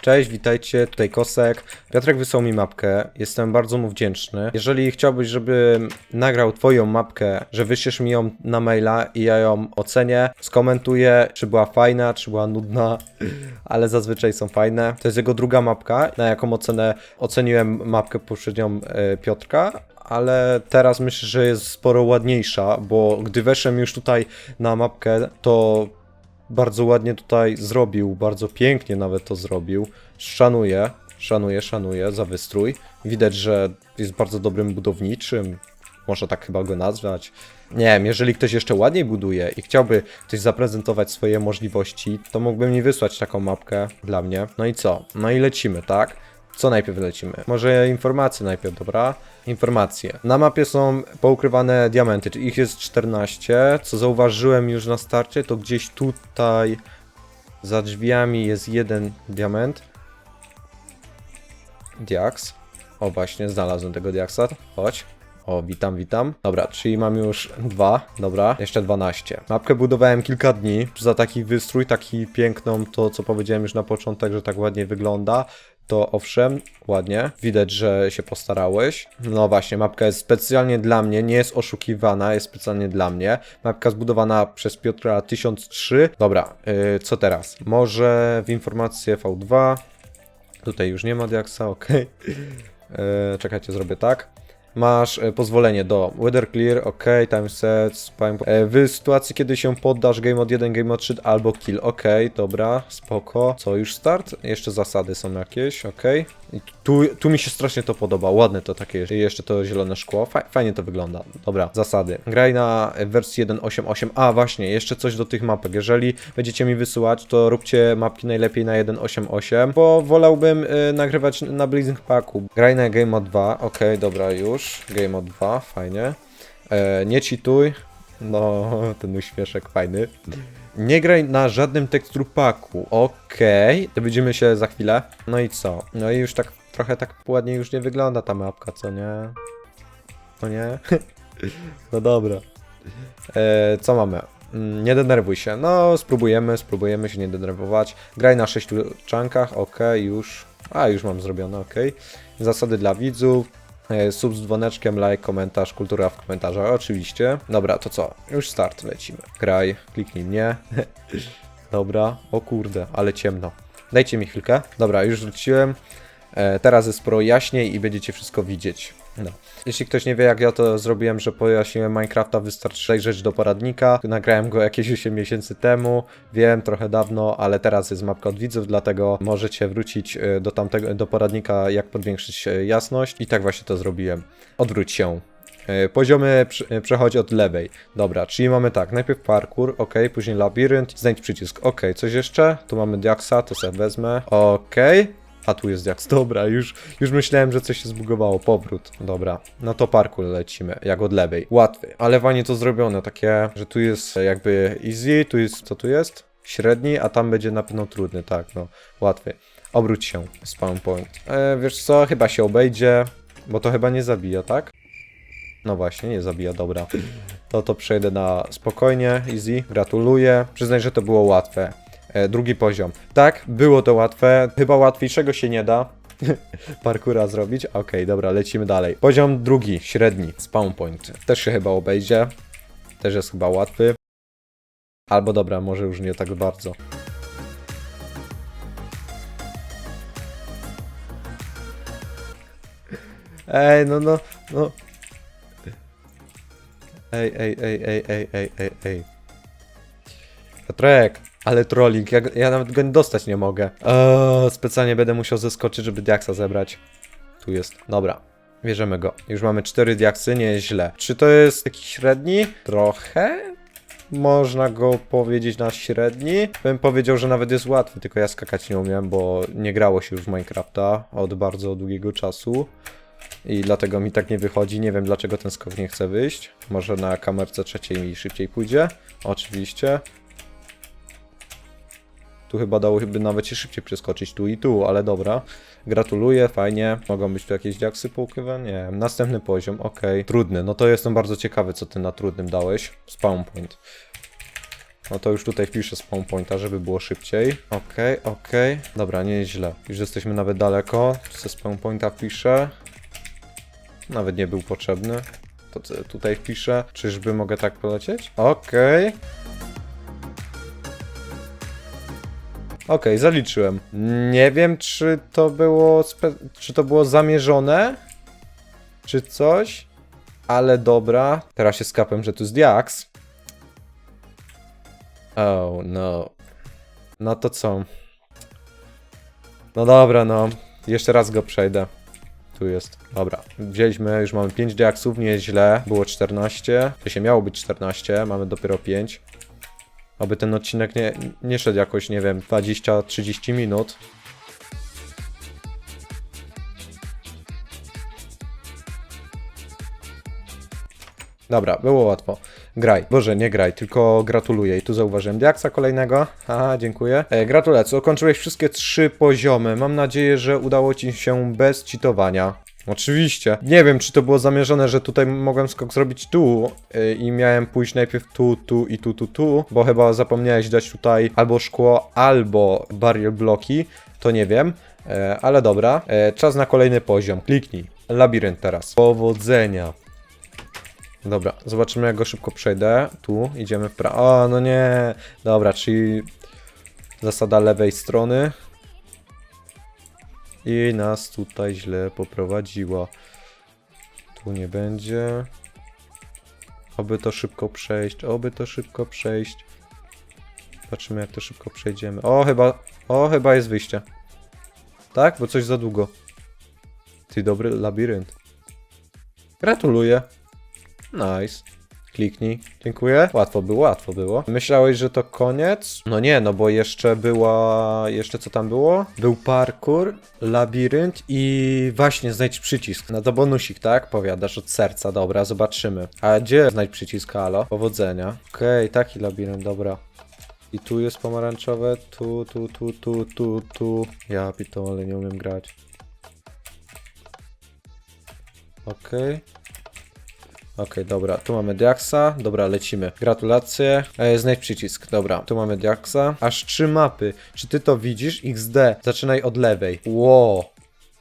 Cześć, witajcie, tutaj Kosek. Piotrek wysłał mi mapkę, jestem bardzo mu wdzięczny. Jeżeli chciałbyś, żebym nagrał twoją mapkę, że wyślesz mi ją na maila i ja ją ocenię, skomentuję, czy była fajna, czy była nudna, ale zazwyczaj są fajne. To jest jego druga mapka, na jaką ocenę oceniłem mapkę poprzednią e, Piotrka, ale teraz myślę, że jest sporo ładniejsza, bo gdy weszłem już tutaj na mapkę, to bardzo ładnie tutaj zrobił, bardzo pięknie nawet to zrobił. Szanuję, szanuję, szanuję za wystrój. Widać, że jest bardzo dobrym budowniczym. Można tak chyba go nazwać. Nie wiem, jeżeli ktoś jeszcze ładniej buduje i chciałby ktoś zaprezentować swoje możliwości, to mógłby mi wysłać taką mapkę dla mnie. No i co? No i lecimy, tak? Co najpierw lecimy? Może informacje najpierw, dobra? Informacje. Na mapie są poukrywane diamenty, ich jest 14. Co zauważyłem już na starcie, to gdzieś tutaj za drzwiami jest jeden diament. Diaks. O, właśnie, znalazłem tego diaksa. Chodź. O, witam, witam. Dobra, czyli mam już dwa, dobra, jeszcze 12. Mapkę budowałem kilka dni, za taki wystrój, taki piękną, to co powiedziałem już na początek, że tak ładnie wygląda, to owszem, ładnie, widać, że się postarałeś. No właśnie, mapka jest specjalnie dla mnie, nie jest oszukiwana, jest specjalnie dla mnie. Mapka zbudowana przez Piotra 1003. Dobra, yy, co teraz? Może w informację V2. Tutaj już nie ma diaksa, ok. Yy, czekajcie, zrobię tak. Masz e, pozwolenie do Weather Clear, ok, time set, spam. E, w sytuacji, kiedy się poddasz game od 1, game od 3 albo kill, ok, dobra, spoko. Co, już start? Jeszcze zasady są jakieś, ok. Tu, tu mi się strasznie to podoba, ładne to takie, jeszcze to zielone szkło, Faj, fajnie to wygląda. Dobra, zasady. Graj na wersji 1.8.8, a właśnie, jeszcze coś do tych mapek. Jeżeli będziecie mi wysyłać, to róbcie mapki najlepiej na 1.8.8, bo wolałbym y, nagrywać na Blazing Packu. Graj na Game Mode 2, ok, dobra, już. Game Mode 2, fajnie. E, nie cheatuj. No, ten uśmieszek fajny. Nie graj na żadnym tekstur paku. Okej, to widzimy się za chwilę. No i co? No i już tak trochę tak ładnie już nie wygląda ta mapka, co nie? No nie? no dobra. E, co mamy? Mm, Nie denerwuj się. No, spróbujemy, spróbujemy się nie denerwować. Graj na sześciu czankach, ok, już. A, już mam zrobione, ok. Zasady dla widzów. E, Sub z dzwoneczkiem, like, komentarz, kultura w komentarzach, oczywiście. Dobra, to co? Już start, lecimy. Graj, kliknij mnie. Dobra, o kurde, ale ciemno. Dajcie mi chwilkę. Dobra, już wróciłem. E, teraz jest sporo jaśniej i będziecie wszystko widzieć. No. Jeśli ktoś nie wie, jak ja to zrobiłem, że pojaśniłem Minecrafta, wystarczy zajrzeć do poradnika. Nagrałem go jakieś 8 miesięcy temu, wiem, trochę dawno, ale teraz jest mapka od widzów, dlatego możecie wrócić e, do tamtego, do poradnika, jak podwiększyć e, jasność. I tak właśnie to zrobiłem. Odwróć się. E, Poziomy prze- przechodzi od lewej. Dobra, czyli mamy tak, najpierw parkour, ok, później labirynt, znajdź przycisk, ok, coś jeszcze? Tu mamy diaksa, to sobie wezmę, ok. A tu jest diaks, dobra, już, już myślałem, że coś się zbugowało, powrót, dobra. No to parkour lecimy, jak od lewej. Łatwy, ale fajnie to zrobione, takie, że tu jest jakby easy, tu jest, co tu jest? Średni, a tam będzie na pewno trudny, tak, no, łatwy. Obróć się, spawn point. E, wiesz co, chyba się obejdzie, bo to chyba nie zabija, tak? No właśnie, nie zabija, dobra. To to przejdę na spokojnie, easy. Gratuluję. Przyznaj, że to było łatwe. E, drugi poziom. Tak, było to łatwe. Chyba łatwiejszego się nie da. Parkura zrobić. Okej, dobra, lecimy dalej. Poziom drugi, średni. Spawn point. Też się chyba obejdzie. Też jest chyba łatwy. Albo dobra, może już nie tak bardzo. Ej, no, no, no. Ej, ej, ej, ej, ej, ej, ej, ej. Ale trolling, ja, ja nawet go dostać nie mogę. Eee, specjalnie będę musiał zeskoczyć, żeby diaksa zebrać. Tu jest, dobra. Bierzemy go. Już mamy cztery diaksy, nie jest źle. Czy to jest jakiś średni? Trochę? Można go powiedzieć na średni. Bym powiedział, że nawet jest łatwy, tylko ja skakać nie umiem, bo nie grało się już w Minecrafta od bardzo długiego czasu. I dlatego mi tak nie wychodzi. Nie wiem dlaczego ten skok nie chce wyjść. Może na kamerce trzeciej mi szybciej pójdzie. Oczywiście. Tu chyba dałoby nawet się szybciej przeskoczyć tu i tu, ale dobra. Gratuluję, fajnie. Mogą być tu jakieś diaksy poukrywane? Nie. Następny poziom, ok. Trudny, no to jestem bardzo ciekawy, co ty na trudnym dałeś. Spawn point. No to już tutaj wpiszę spawn pointa, żeby było szybciej. Okej, okej. Dobra, nie jest źle. Już jesteśmy nawet daleko. Ze spawn pointa wpiszę. Nawet nie był potrzebny. To tutaj wpiszę? Czyżby mogę tak polecieć? Okej. Okej, zaliczyłem. Nie wiem, czy to było czy to było zamierzone, czy coś, ale dobra. Teraz się skapem, że tu jest Diax. Oh no. No to co? No dobra, no. Jeszcze raz go przejdę. Tu jest. Dobra. Wzięliśmy, już mamy 5 diaksów, nie jest źle. Było 14. To się miało być 14, mamy dopiero 5. Aby ten odcinek nie, nie szedł jakoś, nie wiem, 20-30 minut. Dobra, było łatwo. Graj. Boże, nie graj, tylko gratuluję. I tu zauważyłem diaksa kolejnego. Haha, dziękuję. E, gratulacje, ukończyłeś wszystkie trzy poziomy. Mam nadzieję, że udało ci się bez cheatowania. Oczywiście. Nie wiem, czy to było zamierzone, że tutaj mogłem skok zrobić tu yy, i miałem pójść najpierw tu, tu i tu, tu, tu, bo chyba zapomniałeś dać tutaj albo szkło, albo barrier bloki, to nie wiem, e, ale dobra. E, czas na kolejny poziom. Kliknij. Labirynt teraz. Powodzenia. Dobra, zobaczymy jak go szybko przejdę. Tu, idziemy w prawo. O, no nie. Dobra, czyli zasada lewej strony. I nas tutaj źle poprowadziła. Tu nie będzie. Oby to szybko przejść, oby to szybko przejść. Zobaczymy jak to szybko przejdziemy. O, chyba, o, chyba jest wyjście. Tak? Bo coś za długo. Ty, dobry labirynt. Gratuluję. Nice. Kliknij. Dziękuję. Łatwo było, łatwo było. Myślałeś, że to koniec? No nie, no bo jeszcze była... Jeszcze co tam było? Był parkour, labirynt i właśnie znajdź przycisk. No to bonusik, tak? Powiadasz od serca. Dobra, zobaczymy. A gdzie znajdź przycisk, halo? Powodzenia. Okej, taki labirynt, dobra. I tu jest pomarańczowe, tu, tu, tu, tu, tu, tu. Ja pitole, nie umiem grać. Okej. Okej, dobra, tu mamy Diaxa, dobra, lecimy. Gratulacje. E, znajdź przycisk, dobra, tu mamy Diaxa. Aż trzy mapy. Czy ty to widzisz? XD. Zaczynaj od lewej. Ło.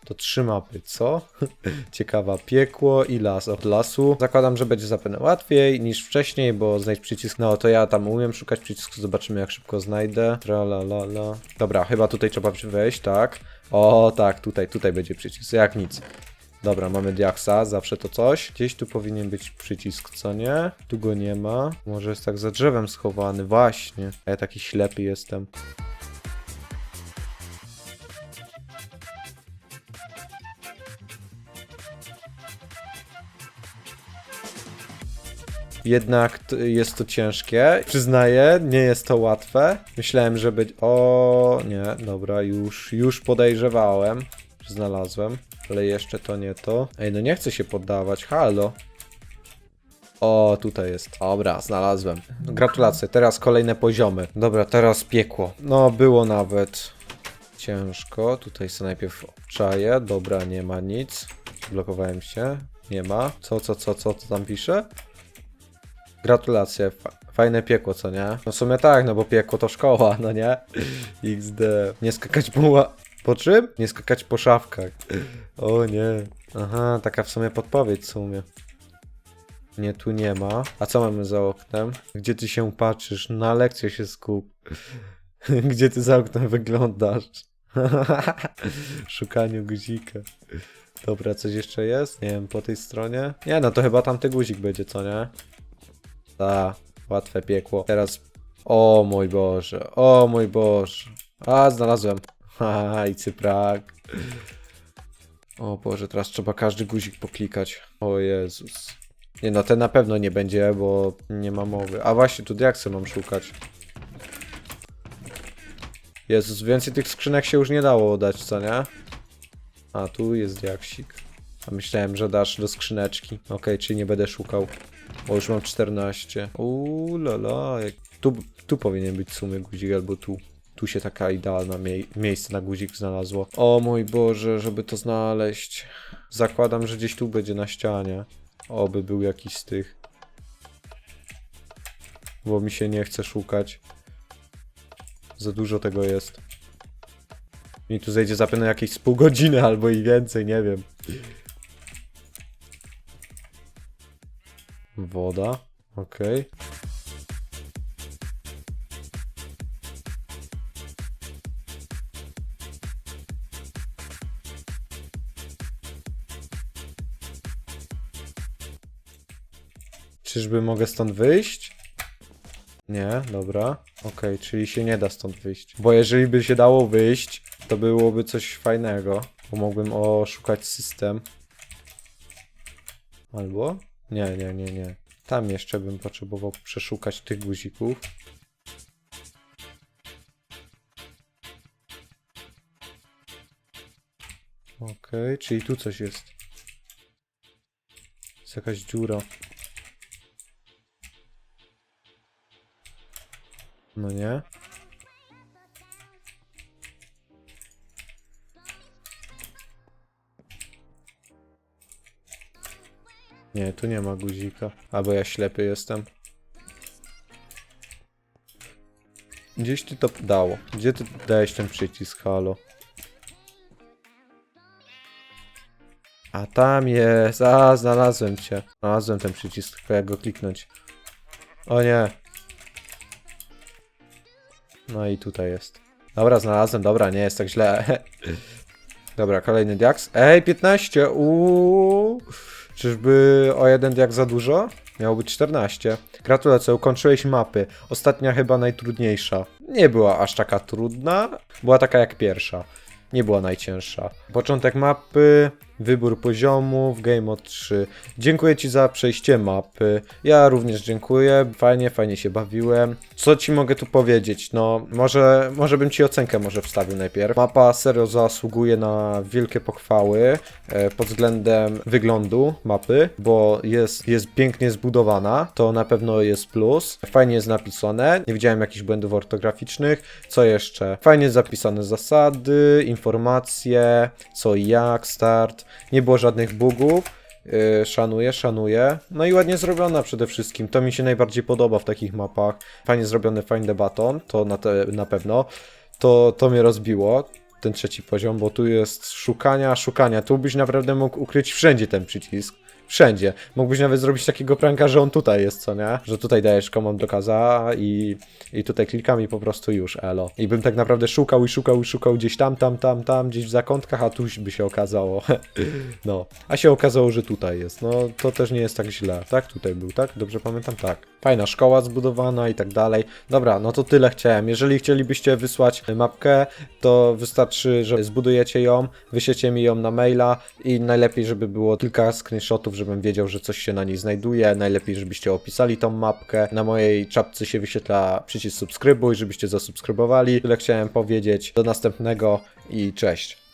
To trzy mapy, co? Ciekawa. Piekło i las. Od lasu. Zakładam, że będzie zapewne łatwiej niż wcześniej, bo znajdź przycisk. No to ja tam umiem szukać przycisku, zobaczymy jak szybko znajdę. Tra la la la. Dobra, chyba tutaj trzeba wejść, tak. O, tak, tutaj, tutaj będzie przycisk, jak nic. Dobra, mamy Diaxa, zawsze to coś. Gdzieś tu powinien być przycisk, co nie? Tu go nie ma. Może jest tak za drzewem schowany, właśnie. A ja taki ślepy jestem. Jednak jest to ciężkie. Przyznaję, nie jest to łatwe. Myślałem, że być. O, nie, dobra, już, już podejrzewałem. Znalazłem, ale jeszcze to nie to. Ej, no nie chcę się poddawać. Halo. O, tutaj jest. Dobra, znalazłem. Gratulacje, teraz kolejne poziomy. Dobra, teraz piekło. No, było nawet ciężko. Tutaj sobie najpierw obczaję. Dobra, nie ma nic. Blokowałem się. Nie ma. Co, co, co, co, co tam pisze? Gratulacje. Fa- Fajne piekło, co nie? No w sumie tak, no bo piekło to szkoła, no nie? XD. Nie skakać po ła... Po czym? Nie skakać po szafkach. O nie. Aha, taka w sumie podpowiedź w sumie. Nie, tu nie ma. A co mamy za oknem? Gdzie ty się patrzysz? Na lekcję się skup. Gdzie ty za oknem wyglądasz? Szukaniu guzika. Dobra, coś jeszcze jest? Nie wiem, po tej stronie? Nie, no to chyba tamty guzik będzie, co nie? Ta, łatwe piekło. Teraz. O mój Boże, o mój Boże. A, znalazłem. I cyprak. O Boże, teraz trzeba każdy guzik poklikać. O Jezus. Nie no, ten na pewno nie będzie, bo nie ma mowy. A właśnie, tu diaksy mam szukać. Jezus, więcej tych skrzynek się już nie dało dać, co nie? A, tu jest diaksik. A myślałem, że dasz do skrzyneczki. Okej, czyli nie będę szukał. Bo już mam 14. Uuu, lala. Tu, tu powinien być w sumie guzik, albo tu. Tu się taka idealna mie miejsce na guzik znalazło. O mój Boże, żeby to znaleźć. Zakładam, że gdzieś tu będzie na ścianie. Oby był jakiś z tych. bo mi się nie chce szukać. Za dużo tego jest. Mi tu zejdzie zapewne jakieś z pół godziny albo i więcej, nie wiem. Woda, okej. Czyżby mogę stąd wyjść? Nie, dobra. Okej, czyli się nie da stąd wyjść. Bo jeżeli by się dało wyjść, to byłoby coś fajnego. Bo mógłbym oszukać system. Albo? Nie, nie, nie, nie. Tam jeszcze bym potrzebował przeszukać tych guzików. Okej, czyli tu coś jest. Jest jakaś dziura. No nie? Nie, tu nie ma guzika. Albo ja ślepy jestem. Gdzieś ty to dało. Gdzie ty dałeś ten przycisk, halo? A tam jest. A, znalazłem cię. Znalazłem ten przycisk, tylko jak go kliknąć. O nie. No i tutaj jest. Dobra, znalazłem, dobra, nie jest tak źle. Dobra, kolejny diaks. Ej, 15! Uuu. Czyżby o jeden diak za dużo? Miało być 14. Gratulacje, ukończyłeś mapy. Ostatnia chyba najtrudniejsza. Nie była aż taka trudna, była taka jak pierwsza. Nie była najcięższa. Początek mapy, wybór poziomów, Game Mode 3. Dziękuję Ci za przejście mapy. Ja również dziękuję. Fajnie, fajnie się bawiłem. Co Ci mogę tu powiedzieć? No, może, może bym Ci ocenkę może wstawił najpierw. Mapa serio zasługuje na wielkie pochwały e, pod względem wyglądu mapy, bo jest, jest pięknie zbudowana. To na pewno jest plus. Fajnie jest napisane. Nie widziałem jakichś błędów ortograficznych. Co jeszcze? Fajnie zapisane zasady, informacje, co i jak, start. Nie było żadnych bugów. Yy, szanuję, szanuję. No i ładnie zrobiona przede wszystkim. To mi się najbardziej podoba w takich mapach. Fajnie zrobiony Find the Button, to na, te, na pewno. To, to mnie rozbiło, ten trzeci poziom, bo tu jest szukania, szukania. Tu byś naprawdę mógł ukryć wszędzie ten przycisk. Wszędzie. Mógłbyś nawet zrobić takiego pranka, że on tutaj jest, co nie? Że tutaj dajesz command do kaza i, i tutaj klikam i po prostu już, elo. I bym tak naprawdę szukał i szukał i szukał gdzieś tam, tam, tam, tam, gdzieś w zakątkach, a tu by się okazało. no. A się okazało, że tutaj jest. No, to też nie jest tak źle. Tak? Tutaj był, tak? Dobrze pamiętam? Tak. Fajna szkoła zbudowana i tak dalej. Dobra, no to tyle chciałem. Jeżeli chcielibyście wysłać mapkę, to wystarczy, że zbudujecie ją, wyślecie mi ją na maila i najlepiej, żeby było kilka screenshotów, żebym wiedział, że coś się na niej znajduje. Najlepiej, żebyście opisali tą mapkę. Na mojej czapce się wyświetla przycisk subskrybuj, żebyście zasubskrybowali. Tyle chciałem powiedzieć. Do następnego i cześć.